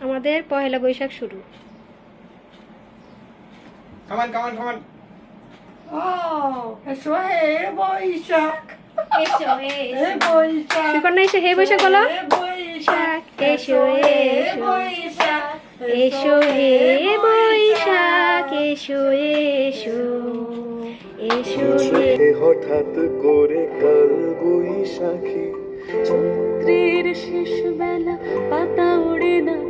আমাদের পহেলা বৈশাখ শুরু। কামান কামান কামান Oh, বৈশাখ। এসো হে বৈশাখ। সুকন্যা এসে হে বৈশাখ বলো। বৈশাখ এসো, হে এসো। বৈশাখ এসো হে বৈশাখ এসো এসো। এসো হে। হঠাৎ করে কাল বৈশাখী। চৈত্রের শেষ বেলা পাতা ওড়ে নাকি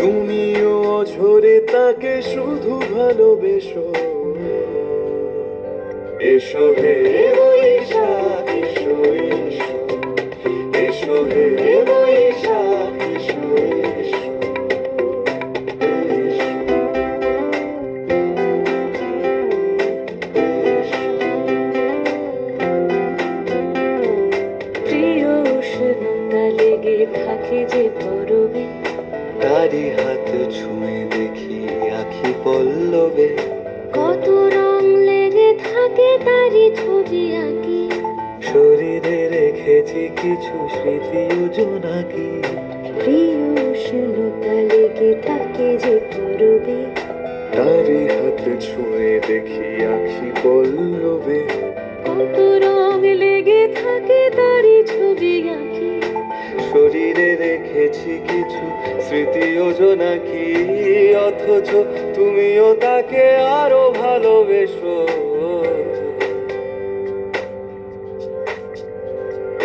তুমিও অঝরে তাকে শুধু ভালোবেসো। এসো হে এসো এসো হে থাকে যে শরীরে রেখেছি কিছু স্মৃতি জোনাকি প্রিয় উষ্ণতা লেগে থাকে যে পরবে? তারি হাত ছুঁয়ে দেখি আখি পল্লবে। কত রং লেগে থাকে তারই ছবি আঁকি শরীরে রেখেছি কিছু স্মৃতি জোনাকি অথচ তুমিও তাকে আরও ভালোবেসো।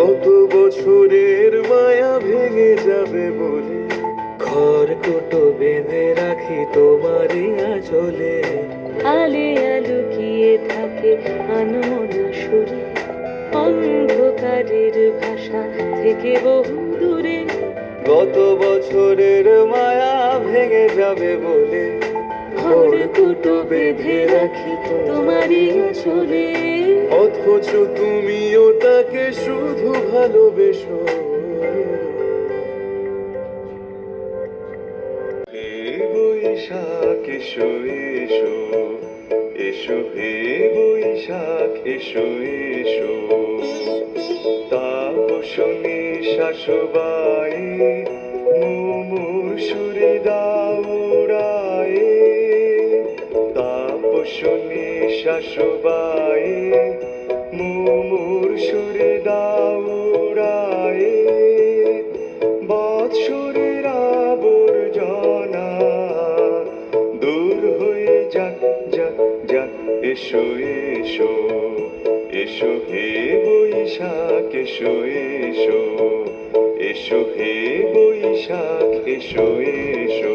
গত বছরের মায়া ভেঙে যাবে বলে? ঘর খড়কুটো বেঁধে রাখি তোমারই আঁচলে। আলে গিয়ে থাকে আনমনা সুরে। অন্ধকারের ভাষা থেকে বহু দূরে। গত বছরের মায়া ভেঙে যাবে বলে? খড়কুটো বেঁধে রাখি তোমারই চলে অথচ তুমিও তাকে শুধু ভালোবেসো। বৈশাখ এসো এসো। এসো হে বৈশাখ এসো এসো। তাপসনী শাশুবাই শাশুবাই মুমুর সুরে দাউড়ায় বৎসরের আবর্জনা দূর হয়ে যাক যাক যাক, এসো এসো এসো হে বৈশাখ, এসো এসো এসো হে বৈশাখ, এসো এসো।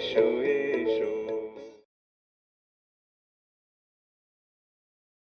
বৈশাখ এসো এসো